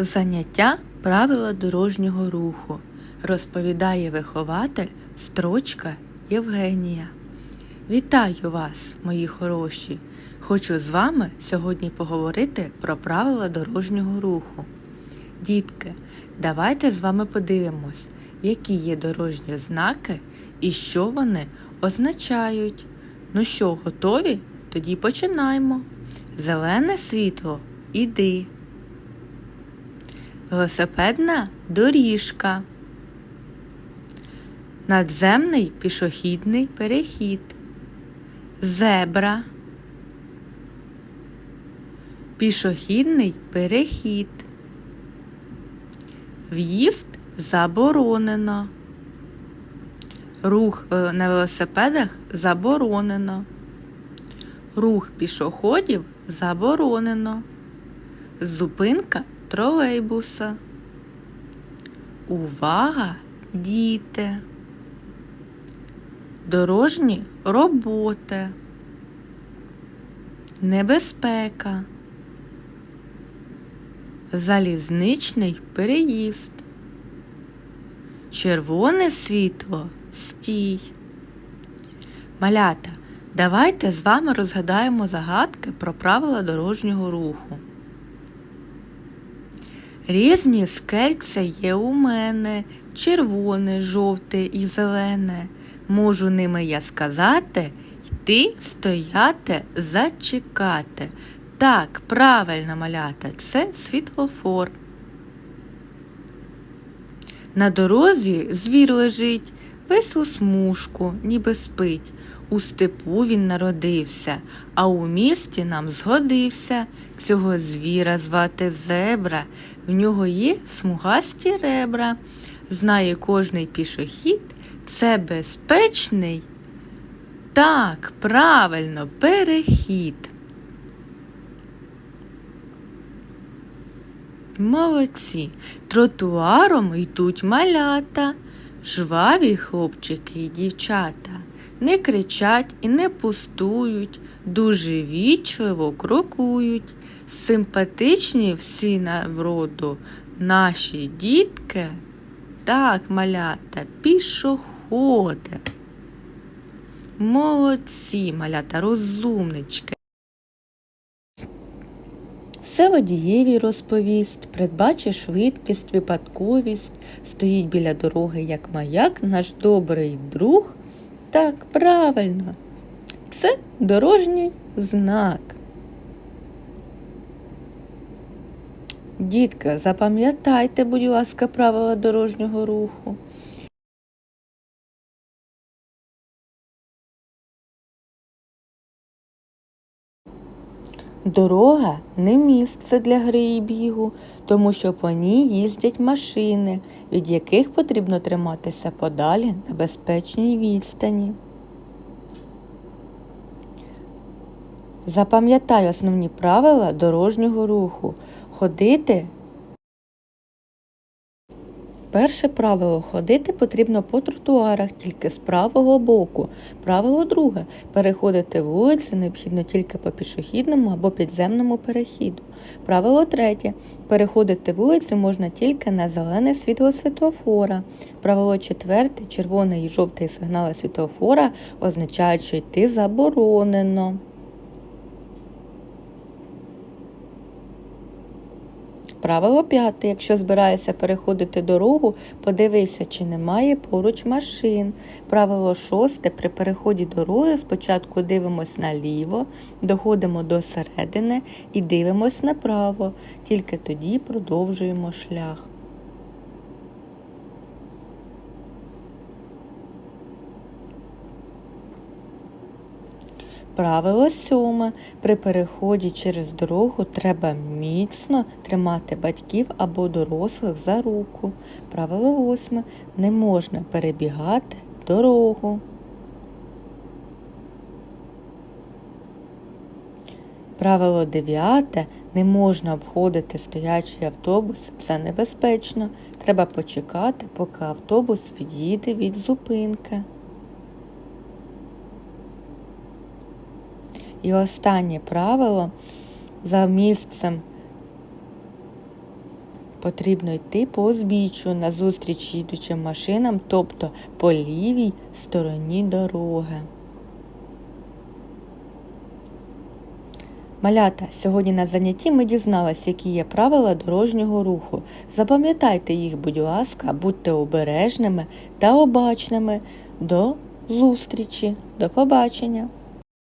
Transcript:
Заняття правила дорожнього руху розповідає вихователь строчка Євгенія. Вітаю вас, мої хороші! Хочу з вами сьогодні поговорити про правила дорожнього руху. Дітки, давайте з вами подивимось, які є дорожні знаки і що вони означають. Ну що, готові? Тоді починаємо. Зелене світло іди. Велосипедна доріжка. Надземний пішохідний перехід. Зебра. Пішохідний перехід. В'їзд заборонено. Рух на велосипедах заборонено. Рух пішоходів заборонено. Зупинка тролейбуса. Увага, діти. Дорожні роботи. Небезпека. Залізничний переїзд. Червоне світло стій. Малята, давайте з вами розгадаємо загадки про правила дорожнього руху. Різні скельця є у мене, червоне, жовте і зелене. Можу ними я сказати, йти, стояти, зачекати. Так, правильно малята, це світлофор. На дорозі звір лежить, весь у смужку, ніби спить. У степу він народився, а у місті нам згодився. Цього звіра звати зебра, в нього є смугасті ребра. Знає кожний пішохід, це безпечний. Так, правильно, перехід. Молодці, тротуаром йдуть малята, жваві хлопчики і дівчата, не кричать і не пустують, дуже вічливо крокують, симпатичні всі на вроду, наші дітки, так, малята, пішоходи. Молодці, малята, розумнички. Все водієві розповість, передбачить швидкість, випадковість, стоїть біля дороги, як маяк, наш добрий друг. Так, правильно, це дорожній знак. Дітка, запам'ятайте, будь ласка, правила дорожнього руху. Дорога не місце для гри і бігу, тому що по ній їздять машини, від яких потрібно триматися подалі на безпечній відстані. Запам'ятай основні правила дорожнього руху. Ходити Перше правило ходити потрібно по тротуарах тільки з правого боку. Правило друге переходити вулиці необхідно тільки по пішохідному або підземному перехіду. Правило третє переходити вулицю можна тільки на зелене світло світлофора. Правило четверте червоний і жовтий сигнали світлофора означають, що йти заборонено. Правило п'яте. Якщо збираєшся переходити дорогу, подивися, чи немає поруч машин. Правило шосте. При переході дороги спочатку дивимось наліво, доходимо до середини і дивимось направо. Тільки тоді продовжуємо шлях. Правило сьоме. При переході через дорогу треба міцно тримати батьків або дорослих за руку. Правило восьме. Не можна перебігати дорогу. Правило дев'яте. Не можна обходити стоячий автобус. Це небезпечно. Треба почекати, поки автобус від'їде від зупинки. І останнє правило за місцем Потрібно йти по узбіччю назустріч їдучим машинам, тобто по лівій стороні дороги. Малята, сьогодні на занятті ми дізналися, які є правила дорожнього руху. Запам'ятайте їх, будь ласка, будьте обережними та обачними. До зустрічі, до побачення!